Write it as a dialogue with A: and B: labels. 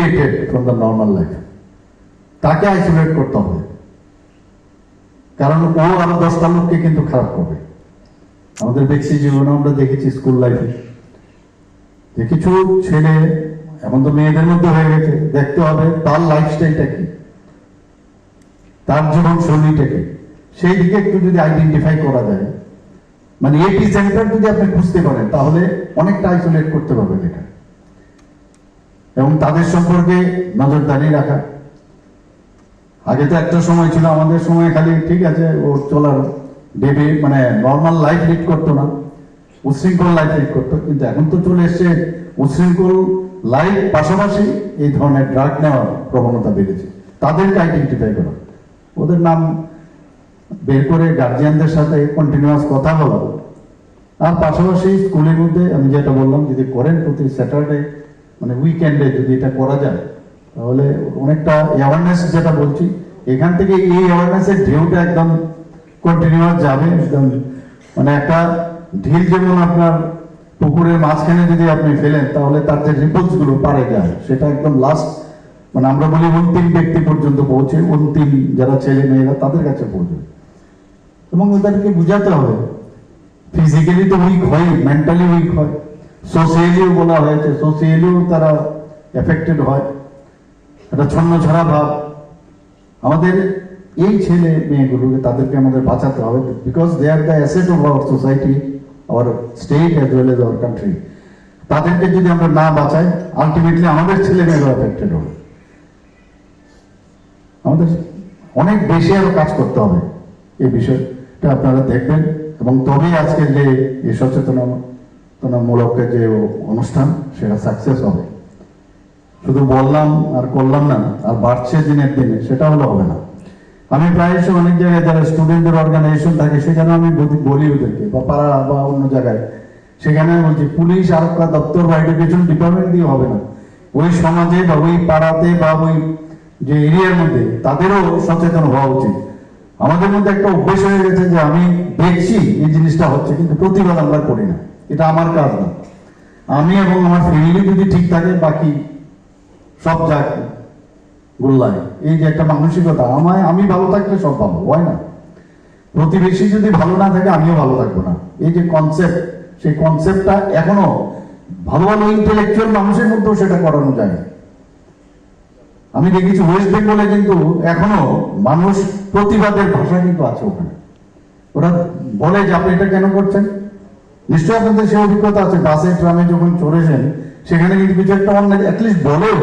A: Deviated from the normal life তাকে isolate করতে হবে। কারণ ও আরও দশটা লোককে কিন্তু খারাপ করবে। আমাদের ব্যক্তি জীবনে আমরা দেখেছি স্কুল লাইফে যে কিছু ছেলে এখন তো মেয়েদের মধ্যে হয়ে গেছে। দেখতে হবে তার লাইফস্টাইলটা কি। তার জীবন শৈলীটা কি। সেই দিকে একটু যদি আইডেন্টিফাই করা যায়। মানে এটি সেন্টার যদি আপনি খুঁজতে পারেন, তাহলে অনেকটা আইসোলেট করতে পারবেন এটা। এবং তাদের সম্পর্কে নজরদারি রাখা। আগে তো একটা সময় ছিল, আমাদের সময় খালি ঠিক আছে, ওর চলার ডেবি মানে নর্মাল লাইফ লিড করতো না উশৃঙ্খল লাইফ লিড করতো, কিন্তু এখন তো চলে এসছে উশৃঙ্খল লাইফ পাশাপাশি এই ধরনের ড্রাগ নেওয়ার প্রবণতা বেড়েছে। তাদেরকে আইডেন্টিফাই করা ওদের নাম বের করে গার্জিয়ানদের সাথে কন্টিনিউয়াস কথা বলা। আর পাশাপাশি স্কুলের মধ্যে, আমি যেটা বললাম, যদি করেন প্রতি স্যাটারডে মানে উইকেন্ডে যদি এটা করা যায়, তাহলে অনেকটা অ্যাওয়ারনেস যেটা বলছি, এখান থেকে এই অ্যাওয়ারনেসের ঢেউটা একদম কন্টিনিউয়াস যাবে, একদম মানে একটা ঢিল যেমন আপনার পুকুরের মাঝখানে যদি আপনি ফেলেন, তাহলে তার যে রিপোর্টসগুলো পারে যায়, সেটা একদম লাস্ট মানে আমরা বলি অন্তিম ব্যক্তি পর্যন্ত পৌঁছে, অন্তিম যারা ছেলে মেয়েরা তাদের কাছে পৌঁছে। এবং ওদেরকে বুঝাতে হবে ফিজিক্যালি তো উইক হয় মেন্টালি উইক হয়। সোশিয়ালিও বলা হয়েছে সোশিয়ালিও তারা এফেক্টেড হয়। একটা ছন্ন ছাড়া ভাব। আমাদের এই ছেলে মেয়েগুলোকে তাদেরকে আমাদের বাঁচাতে হবে because they are the asset of our society our state as well as our country তাদেরকে যদি আমরা না বাঁচাই আলটিমেটলি আমাদের ছেলে মেয়েরা এফেক্টেড হবে। আমাদের অনেক বেশি আরও কাজ করতে হবে। এই বিষয়টা আপনারা দেখবেন। এবং তবেই আজকে যে এই সচেতনতামূলক যে অনুষ্ঠান, সেটা সাকসেস হবে। শুধু বললাম আর করলাম না, আর বাড়ছে দিনের দিনে সেটা হলে হবে না। আমি প্রায়শ অনেক জায়গায় যারা স্টুডেন্টদের অর্গানাইজেশন থাকে সেখানে আমি বলি- ওদেরকে, বা পাড়া বা অন্য জায়গায়, সেখানে বলছি, পুলিশ আরক্ষা দপ্তর বা এডুকেশন ডিপার্টমেন্ট দিয়ে হবে না। ওই সমাজে বা ওই পাড়াতে বা ওই যে এরিয়ার মধ্যে, তাদেরও সচেতন হওয়া উচিত। আমাদের মধ্যে একটা অভ্যেস হয়ে গেছে যে আমি দেখছি এই জিনিসটা হচ্ছে, কিন্তু প্রতিবাদ আমরা করি না। এটা আমার কাজ না। আমি এবং আমার ফ্যামিলি যদি ঠিক থাকে, বাকি সব যাক গোল্লায়। এই যে একটা মানসিকতা, আমায় আমি ভালো থাকলে সব ভালো, হয় না? প্রতিবেশী যদি ভালো না থাকে, আমিও ভালো থাকব না। এই যে কনসেপ্ট সেই কনসেপ্টটা এখনও ভালো ভালো ইন্টেলেকচুয়াল মানুষের মধ্যেও সেটা করানো যায় আমি দেখেছি ওয়েস্ট বেঙ্গলে কিন্তু এখনও মানুষ প্রতিবাদের ভাষা কিন্তু আছে ওখানে। ওরা বলে যে আপনি এটা কেন করছেন? নিশ্চয়ই আপনাদের সে অভিজ্ঞতা আছে বাসে ট্রামে যখন চড়েছেন সেখানে কিন্তু কিছু একটা অন্য অ্যাটলিস্ট বলেও